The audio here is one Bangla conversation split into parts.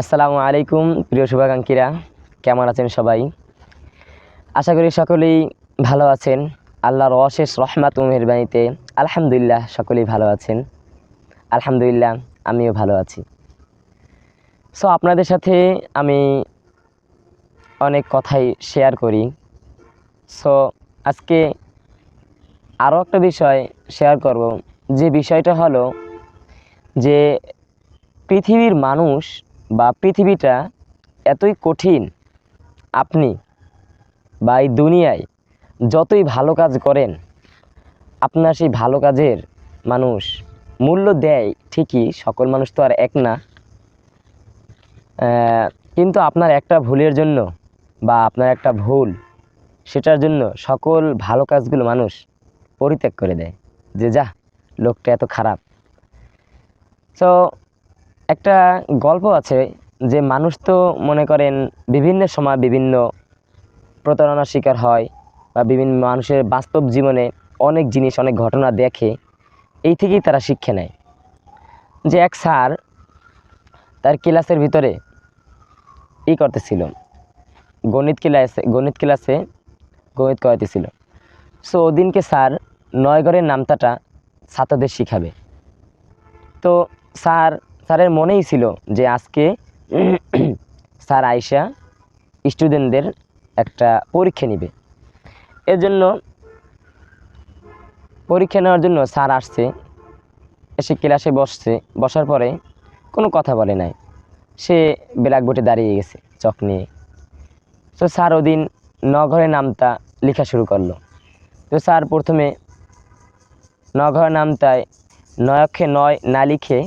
আসসালামু আলাইকুম, প্রিয় শুভাকাঙ্ক্ষীরা। কেমন আছেন সবাই? আশা করি সকলেই ভালো আছেন। আল্লাহর অশেষ রহমাত মেহরবানিতে আলহামদুলিল্লাহ সকলেই ভালো আছেন। আলহামদুলিল্লাহ, আমিও ভালো আছি। সো আপনাদের সাথে আমি অনেক কথাই শেয়ার করি। সো আজকে আরও একটা বিষয় শেয়ার করব। যে বিষয়টা হলো যে পৃথিবীর মানুষ বা পৃথিবীটা এতই কঠিন আপনি বা এই দুনিয়ায় যতই ভালো কাজ করেন, আপনার সেই ভালো কাজের মানুষ মূল্য দেয় ঠিকই, সকল মানুষ তো আর এক না। কিন্তু আপনার একটা ভুলের জন্য বা আপনার একটা ভুল, সেটার জন্য সকল ভালো কাজগুলো মানুষ পরিত্যাগ করে দেয় যে যা লোকটা এত খারাপ। তো একটা গল্প আছে যে মানুষ তো মনে করেন বিভিন্ন সময় বিভিন্ন প্রতারণার শিকার হয় বা বিভিন্ন মানুষের বাস্তব জীবনে অনেক জিনিস, অনেক ঘটনা দেখে। এই থেকেই তারা শিক্ষা নেয় যে এক স্যার তার ক্লাসের ভিতরে ই করতেছিল। গণিত ক্লাসে গণিত ক্লাসে গণিত করাইতেছিল। সো ওদিনকে স্যার নয়গড়ের নামতাটা ছাত্রদের শিখাবে। তো স্যার স্যারের মনেই ছিল যে আজকে স্যার আয়সা স্টুডেন্টদের একটা পরীক্ষা নেবে। এর জন্য পরীক্ষা নেওয়ার জন্য স্যার আসছে, এসে ক্লাসে বসছে, বসার পরে কোনো কথা বলে নাই। সে ব্ল্যাকবোর্ডে দাঁড়িয়ে গেছে, চক নিয়ে। তো স্যার ওদিন নঘরের নামতা লেখা শুরু করল। তো স্যার প্রথমে নঘরের নামটায় নয়ক্ষে নয় না লিখে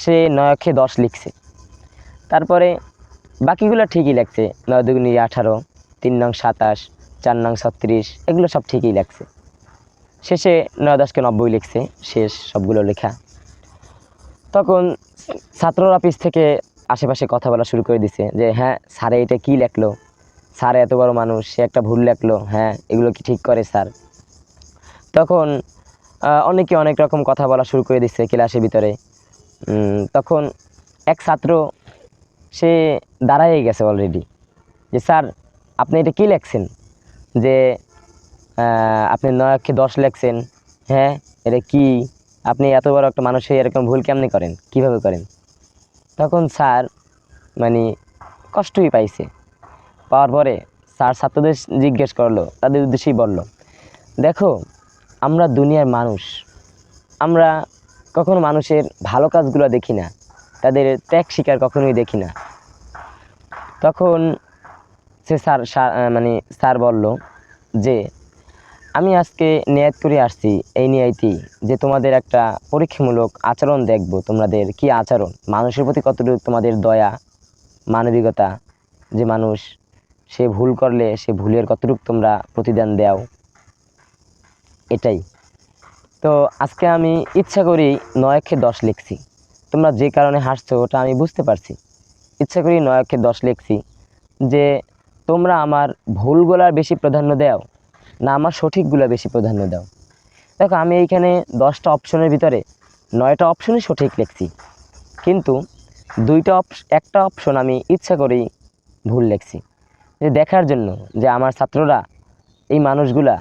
সে নয়ক্ষে দশ লিখছে। তারপরে বাকিগুলো ঠিকই লাগছে নয় দুগুনি আঠারো, তিন নং সাতাশ, চার নং ছত্রিশ, এগুলো সব ঠিকই লাগছে শেষে নয় দশকে নব্বই লিখছে, শেষ সবগুলো লেখা। তখন ছাত্ররা অফিস থেকে আশেপাশে কথা বলা শুরু করে দিছে যে হ্যাঁ স্যারে এটা কী লেখলো? স্যার এত বড় মানুষ, সে একটা ভুল লেখলো। হ্যাঁ এগুলো কি ঠিক করে, স্যার? তখন অনেকে অনেক রকম কথা বলা শুরু করে দিচ্ছে ক্লাসের ভিতরে। তখন এক ছাত্র, সে দাঁড়াই গেছে অলরেডি যে, স্যার, আপনি এটা কী লেখছেন? যে আপনি নয় অক্ষে দশ লেখছেন। হ্যাঁ এটা কি? আপনি এত বড় একটা মানুষে এরকম ভুল কেমনি করেন? কীভাবে করেন? তখন স্যার মানে কষ্টই পাইছে। পাওয়ার পরে স্যার ছাত্রদের জিজ্ঞেস করল, তাদের উদ্দেশ্যেই বলল, দেখো, আমরা দুনিয়ার মানুষ। আমরা কখনো মানুষের ভালো কাজগুলো দেখি না। তাদের ত্যাগ শিকার কখনোই দেখি না। তখন সে স্যার মানে স্যার বলল যে, আমি আজকে নিয়াত করে আসছি এই নিয়াইতেই যে তোমাদের একটা পরীক্ষামূলক আচরণ দেখব। তোমাদের কি আচরণ? মানুষের প্রতি কতটুকু তোমাদের দয়া, মানবিকতা? যে মানুষ, সে ভুল করলে সে ভুলের কতটুকু তোমরা প্রতিদান দাও? এটাই। তো আজকে আমি ইচ্ছা করেই নয়ক্ষে দশ লিখছি। তোমরা যে কারণে হাসছো ওটা আমি বুঝতে পারছি। ইচ্ছা করেই নয়ক্ষে দশ লিখছি যে তোমরা আমার ভুলগুলার বেশি প্রাধান্য দাও না আমার সঠিকগুলো বেশি প্রাধান্য দাও। দেখো, আমি এইখানে দশটা অপশনের ভিতরে নয়টা অপশনই সঠিক লিখছি। কিন্তু দুইটা অপশ একটা অপশন আমি ইচ্ছা করেই ভুল লিখছি। যে দেখার জন্য যে আমার ছাত্ররা এই মানুষগুলা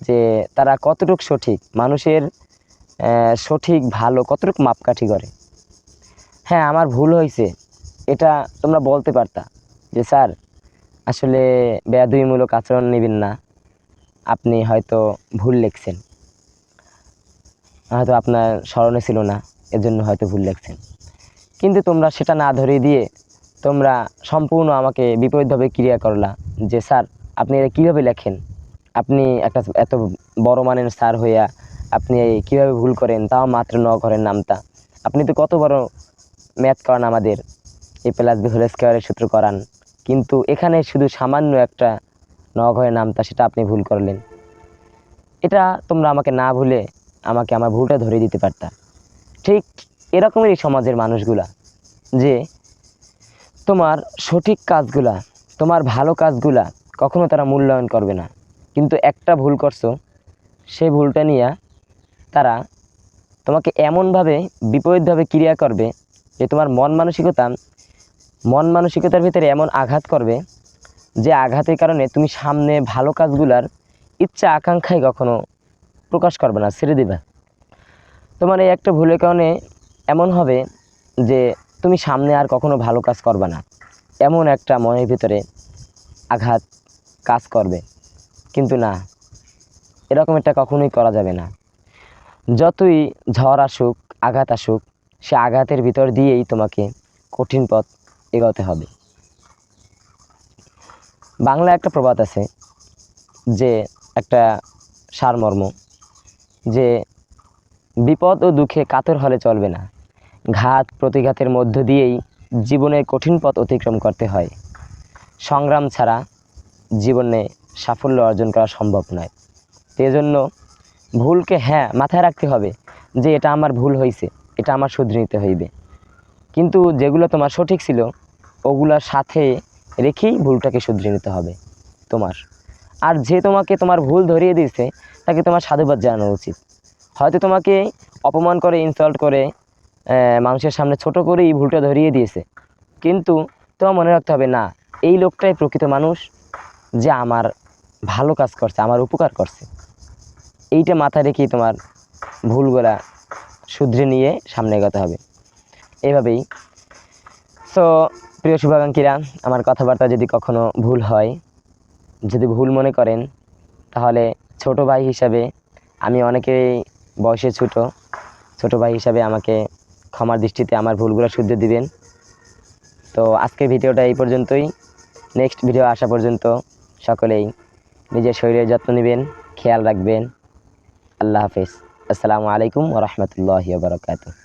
যে তারা কতটুক সঠিক? মানুষের সঠিক, ভালো কতটুক মাপকাঠি করে? হ্যাঁ আমার ভুল হয়েছে। এটা তোমরা বলতে পারতা যে, স্যার, আসলে বেয়াদুইমূলক আচরণ নেবেন না। আপনি হয়তো ভুল লিখছেন। হয়তো আপনার স্মরণে ছিল না এর জন্য হয়তো ভুল লিখছেন। কিন্তু তোমরা সেটা না ধরে দিয়ে তোমরা সম্পূর্ণ আমাকে বিপরীতভাবে ক্রিয়া করলা যে, স্যার, আপনি এটা কীভাবে লেখেন? আপনি একটা এত বড় মানের স্যার হইয়া আপনি কীভাবে ভুল করেন, তাও মাত্র ন ঘরের নামতা। আপনি তো কত বড় ম্যাথ করান আমাদের এ প্লাস বি হোল স্কোয়ারের সূত্র করান। কিন্তু এখানে শুধু সামান্য একটা ন ঘরের নামতা, সেটা আপনি ভুল করলেন। এটা তোমরা আমাকে না ভুলে আমাকে আমার ভুলটা ধরে দিতে পারতা। ঠিক এরকমেরই সমাজের মানুষগুলা, যে তোমার সঠিক কাজগুলা, তোমার ভালো কাজগুলা কখনো তারা মূল্যায়ন করবে না। কিন্তু একটা ভুল করছ, সেই ভুলটা নিয়ে তারা তোমাকে এমনভাবে বিপরীতভাবে ক্রিয়া করবে যে তোমার মন মানসিকতা, মন মানসিকতার ভিতরে এমন আঘাত করবে যে আঘাতের কারণে তুমি সামনে ভালো কাজগুলার ইচ্ছা আকাঙ্ক্ষায় কখনো প্রকাশ করবে না, ছেড়ে দিবে। তোমার এই একটা ভুলের কারণে এমন হবে যে তুমি সামনে আর কখনো ভালো কাজ করবে না। এমন একটা মনের ভিতরে আঘাত কাজ করবে। কিন্তু না, এরকম একটা কখনোই করা যাবে না। যতই ঝড় আসুক, আঘাত আসুক, সে আঘাতের ভিতর দিয়েই তোমাকে কঠিন পথ এগোতে হবে। বাংলা একটা প্রবাদ আছে যে, একটা সারমর্ম যে, বিপদ ও দুঃখে কাতর হলে চলবে না। ঘাত প্রতিঘাতের মধ্য দিয়েই জীবনের কঠিন পথ অতিক্রম করতে হয়। সংগ্রাম ছাড়া জীবনে সাফল্য অর্জন করা সম্ভব নয়। জন্য ভুলকে হ্যাঁ মাথায় রাখতে হবে যে এটা আমার ভুল হয়েছে এটা আমার শুধরে নিতে হইবে। কিন্তু যেগুলো তোমার সঠিক ছিল, ওগুলোর সাথে রেখেই ভুলটাকে শুধরে নিতে হবে তোমার। আর যে তোমাকে তোমার ভুল ধরিয়ে দিয়েছে, তাকে তোমার সাধুবাদ জানানো উচিত। হয়তো তোমাকে অপমান করে ইনসাল্ট করে মানুষের সামনে ছোট করেই ভুলটা ধরিয়ে দিয়েছে। কিন্তু তোমার মনে রাখতে হবে, না, এই লোকটাই প্রকৃত মানুষ যে আমার ভালো কাজ করছে, আমার উপকার করছে। এইটা মাথায় রেখেই তোমার ভুলগুলা শুধরে নিয়ে সামনে এগোতে হবে। এইভাবেই সো প্রিয় শুভাকাঙ্ক্ষীরা, আমার কথাবার্তা যদি কখনো ভুল হয়, যদি ভুল মনে করেন, তাহলে ছোট ভাই হিসাবে আমি অনেকেই বয়সে ছোট ছোট ভাই হিসাবে আমাকে ক্ষমার দৃষ্টিতে আমার ভুলগুলো শুধরে দিবেন। তো, আজকের ভিডিওটা এই পর্যন্তই। নেক্সট ভিডিও আসা পর্যন্ত সকলেই নিজের শরীরের যত্ন নেবেন খেয়াল রাখবেন। আল্লাহ হাফিজ। আসসালামু আলাইকুম ওরহমতুল্লাহ বারকাতুহ।